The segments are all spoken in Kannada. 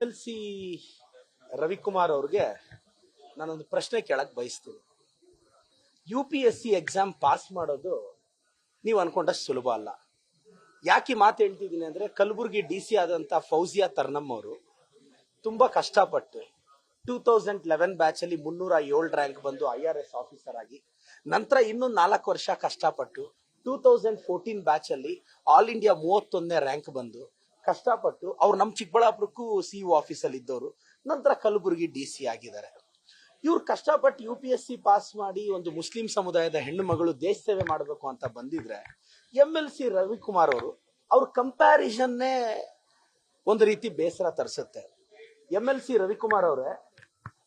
ಎಲ್ ಸಿ ರವಿಕುಮಾರ್ ಅವ್ರಿಗೆ ನಾನೊಂದು ಪ್ರಶ್ನೆ ಕೇಳಕ್ ಬಯಸ್ತೀನಿ. U P S C exam pass ಮಾಡೋದು ನೀವು ಅನ್ಕೊಂಡಷ್ಟು ಸುಲಭ ಅಲ್ಲ. ಯಾಕೆ ಮಾತು ಹೇಳ್ತಿದ್ದೀನಿ ಅಂದ್ರೆ ಕಲಬುರಗಿ ಡಿ ಸಿ ಆದಂತ ಫೌಜಿಯಾ ತರ್ನಮ್ ಅವರು ತುಂಬಾ ಕಷ್ಟಪಟ್ಟು ಟೂ ತೌಸಂಡ್ ಲೆವೆನ್ ಬ್ಯಾಚ್ ಅಲ್ಲಿ ಮುನ್ನೂರ ಏಳು ರ್ಯಾಂಕ್ ಬಂದು ಐ ಆರ್ ಎಸ್ ಆಫೀಸರ್ ಆಗಿ ನಂತರ ಇನ್ನೂ ನಾಲ್ಕು ವರ್ಷ ಕಷ್ಟಪಟ್ಟು ಟೂ ತೌಸಂಡ್ ಫೋರ್ಟೀನ್ ಬ್ಯಾಚ್ ಅಲ್ಲಿ ಆಲ್ ಇಂಡಿಯಾ ಮೂವತ್ತೊಂದನೇ ರ್ಯಾಂಕ್ ಬಂದು ಕಷ್ಟಪಟ್ಟು ಅವ್ರು ನಮ್ಮ ಚಿಕ್ಕಬಳ್ಳಾಪುರಕ್ಕೂ ಸಿ ಯು ಆಫೀಸಲ್ಲಿ ಇದ್ದವರು. ನಂತರ ಕಲಬುರಗಿ ಡಿ ಸಿ ಆಗಿದ್ದಾರೆ. ಇವ್ರು ಕಷ್ಟಪಟ್ಟು U P S C pass ಮಾಡಿ ಒಂದು ಮುಸ್ಲಿಂ ಸಮುದಾಯದ ಹೆಣ್ಣು ಮಗಳು ದೇಶ ಸೇವೆ ಮಾಡಬೇಕು ಅಂತ ಬಂದಿದ್ರೆ ಎಂ ಎಲ್ ಸಿ ರವಿಕುಮಾರ್ ಅವರು, ಅವ್ರ ಕಂಪ್ಯಾರಿಸನ್ನೇ ಒಂದು ರೀತಿ ಬೇಸರ ತರಿಸುತ್ತೆ. ಎಂ ಎಲ್ ಸಿ ರವಿಕುಮಾರ್ ಅವರೇ,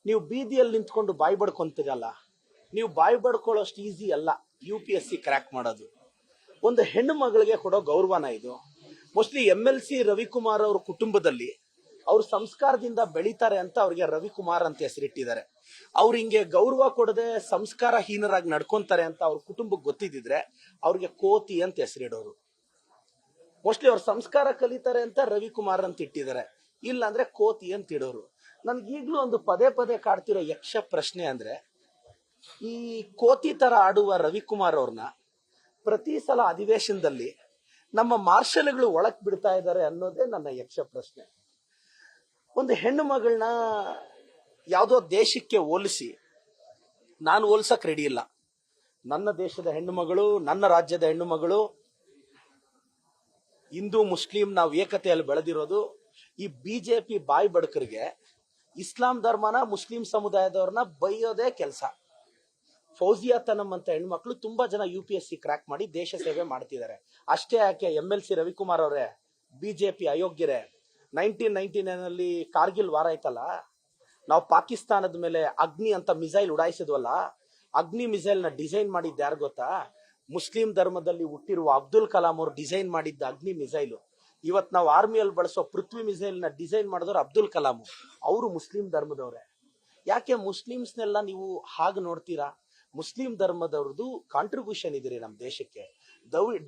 ನೀವು ಬೀದಿಯಲ್ಲಿ ನಿಂತ್ಕೊಂಡು ಬಾಯಿ ಬಡ್ಕೊಂತೀರಲ್ಲ, ನೀವು ಬಾಯಿ ಬಡ್ಕೊಳ್ಳೋಷ್ಟು ಈಸಿ ಅಲ್ಲ U P S C crack ಮಾಡೋದು. ಒಂದು ಹೆಣ್ಣು ಮಗಳಿಗೆ ಕೊಡೋ ಗೌರವನ ಇದು. Mostly M L C Ravikumar ಅವ್ರ ಕುಟುಂಬದಲ್ಲಿ ಅವ್ರ ಸಂಸ್ಕಾರದಿಂದ ಬೆಳೀತಾರೆ ಅಂತ ಅವ್ರಿಗೆ ರವಿಕುಮಾರ್ ಅಂತ ಹೆಸರಿಟ್ಟಿದ್ದಾರೆ ಅವ್ರು ಹಿಂಗೆ ಗೌರವ ಕೊಡದೆ ಸಂಸ್ಕಾರ ಹೀನರಾಗಿ ನಡ್ಕೊಂತಾರೆ ಅಂತ ಅವ್ರ ಕುಟುಂಬಕ್ಕೆ ಗೊತ್ತಿದ್ದಿದ್ರೆ ಅವ್ರಿಗೆ ಕೋತಿ ಅಂತ ಹೆಸರಿಡೋರು ಮೋಸ್ಟ್ಲಿ ಅವ್ರ ಸಂಸ್ಕಾರ ಕಲಿತಾರೆ ಅಂತ ರವಿಕುಮಾರ್ ಅಂತ ಇಟ್ಟಿದ್ದಾರೆ. ಇಲ್ಲ ಅಂದ್ರೆ ಕೋತಿ ಅಂತ ಇಡೋರು. ನನ್ಗೆ ಈಗಲೂ ಒಂದು ಪದೇ ಪದೇ ಕಾಡ್ತಿರೋ ಯಕ್ಷ ಪ್ರಶ್ನೆ ಅಂದ್ರೆ, ಈ ಕೋತಿ ತರ ಆಡುವ ರವಿಕುಮಾರ್ ಅವ್ರನ್ನ ಪ್ರತಿ ಸಲ ಅಧಿವೇಶನದಲ್ಲಿ ನಮ್ಮ ಮಾರ್ಷಲ್ಗಳು ಒಳಕ್ ಬಿಡ್ತಾ ಇದ್ದಾರೆ ಅನ್ನೋದೇ ನನ್ನ ಯಕ್ಷ ಪ್ರಶ್ನೆ. ಒಂದು ಹೆಣ್ಣು ಮಗಳನ್ನ ಯಾವುದೋ ದೇಶಕ್ಕೆ ಹೋಲಿಸಿ, ನಾನು ಹೋಲ್ಸಕ್ ರೆಡಿ ಇಲ್ಲ. ನನ್ನ ದೇಶದ ಹೆಣ್ಣು ಮಗಳು, ನನ್ನ ರಾಜ್ಯದ ಹೆಣ್ಣು ಮಗಳು, ಹಿಂದೂ, ಮುಸ್ಲಿಂ ನಾವು ಏಕತೆಯಲ್ಲಿ ಬೆಳೆದಿರೋದು ಈ ಬಿಜೆಪಿ ಬಾಯಿ ಬಡಕರಿಗೆ ಇಸ್ಲಾಂ ಧರ್ಮನ ಮುಸ್ಲಿಂ ಸಮುದಾಯದವ್ರನ್ನ ಬೈಯೋದೇ ಕೆಲಸ. ಫೌಜಿಯಾ ತನಮ್ ಅಂತ ಹೆಣ್ಮಕ್ಳು ತುಂಬಾ ಜನ U P S C crack ಮಾಡಿ ದೇಶ ಸೇವೆ ಮಾಡ್ತಿದ್ದಾರೆ. ಅಷ್ಟೇ ಯಾಕೆ ಎಂ ಎಲ್ ಸಿ ರವಿಕುಮಾರ್ ಅವರೇ ಬಿಜೆಪಿ ಅಯೋಗ್ಯರೇ ನೈನ್ಟೀನ್ ನೈನ್ಟಿ ನೈನ್ ಅಲ್ಲಿ ಕಾರ್ಗಿಲ್ ವಾರ ಆಯ್ತಲ್ಲ, ನಾವು ಪಾಕಿಸ್ತಾನದ ಮೇಲೆ ಅಗ್ನಿ ಅಂತ ಮಿಸೈಲ್ ಉಡಾಯಿಸಿದ್ವಲ್ಲ, ಅಗ್ನಿ ಮಿಸೈಲ್ನ ಡಿಸೈನ್ ಮಾಡಿದ್ದ ಯಾರು ಗೊತ್ತಾ? ಮುಸ್ಲಿಂ ಧರ್ಮದಲ್ಲಿ ಹುಟ್ಟಿರುವ ಅಬ್ದುಲ್ ಕಲಾಂ ಅವರು ಡಿಸೈನ್ ಮಾಡಿದ್ದ ಅಗ್ನಿ ಮಿಸೈಲು. ಇವತ್ ನಾವು ಆರ್ಮಿಯಲ್ಲಿ ಬಳಸೋ ಪೃಥ್ವಿ ಮಿಸೈಲ್ನ ಡಿಸೈನ್ ಮಾಡಿದವರು ಅಬ್ದುಲ್ ಕಲಾಂ. ಅವರು ಮುಸ್ಲಿಂ ಧರ್ಮದವ್ರೆ. ಯಾಕೆ ಮುಸ್ಲಿಮ್ಸ್ನೆಲ್ಲ ನೀವು ಹಾಗೆ ನೋಡ್ತೀರಾ? ಮುಸ್ಲಿಂ ಧರ್ಮದವ್ರದ್ದು ಕಾಂಟ್ರಿಬ್ಯೂಷನ್ ಇದೀರಿ ನಮ್ಮ ದೇಶಕ್ಕೆ.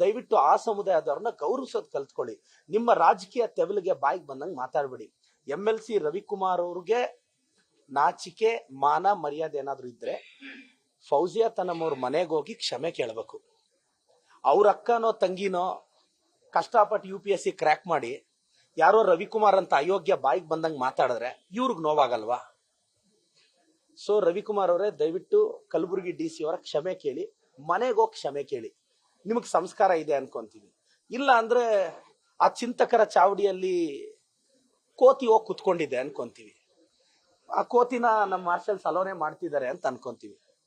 ದಯವಿಟ್ಟು ಆ ಸಮುದಾಯದವ್ರನ್ನ ಗೌರವಿಸೋದು ಕಲ್ತ್ಕೊಳ್ಳಿ. ನಿಮ್ಮ ರಾಜಕೀಯ ತೆವಲಿಗೆ ಬಾಯಿಗೆ ಬಂದಂಗೆ ಮಾತಾಡ್ಬೇಡಿ. ಎಂ ಎಲ್ ಸಿ ರವಿಕುಮಾರ್ ಅವ್ರಿಗೆ ನಾಚಿಕೆ, ಮಾನ, ಮರ್ಯಾದೆ ಏನಾದ್ರು ಇದ್ರೆ ಫೌಜಿಯಾ ತನಮ್ ಅವ್ರ ಮನೆಗೆ ಹೋಗಿ ಕ್ಷಮೆ ಕೇಳಬೇಕು. ಅವ್ರ ಅಕ್ಕನೋ ತಂಗಿನೋ ಕಷ್ಟಪಟ್ಟು U P S C crack ಮಾಡಿ ಯಾರೋ ರವಿಕುಮಾರ್ ಅಂತ ಅಯೋಗ್ಯ ಬಾಯಿಗೆ ಬಂದಂಗೆ ಮಾತಾಡಿದ್ರೆ ಇವ್ರಿಗೆ ನೋವಾಗಲ್ವಾ? ಸೊ ರವಿಕುಮಾರ್ ಅವರೇ, ದಯವಿಟ್ಟು ಕಲಬುರಗಿ ಡಿ ಸಿ ಅವರ ಕ್ಷಮೆ ಕೇಳಿ, ಮನೆಗೆ ಕ್ಷಮೆ ಕೇಳಿ. ನಿಮಗೆ ಸಂಸ್ಕಾರ ಇದೆ ಅನ್ಕೊಂತೀವಿ ಇಲ್ಲ ಅಂದ್ರೆ ಆ ಚಿಂತಕರ ಚಾವಡಿಯಲ್ಲಿ ಕೋತಿ ಹೋಗಿ ಕುತ್ಕೊಂಡಿದೆ ಅನ್ಕೊಂತೀವಿ ಆ ಕೋತಿನ ನಮ್ಮ ಮಾರ್ಷಲ್ಸ್ ಅಲೋನೆ ಮಾಡ್ತಿದ್ದಾರೆ ಅಂತ ಅನ್ಕೊಂತೀವಿ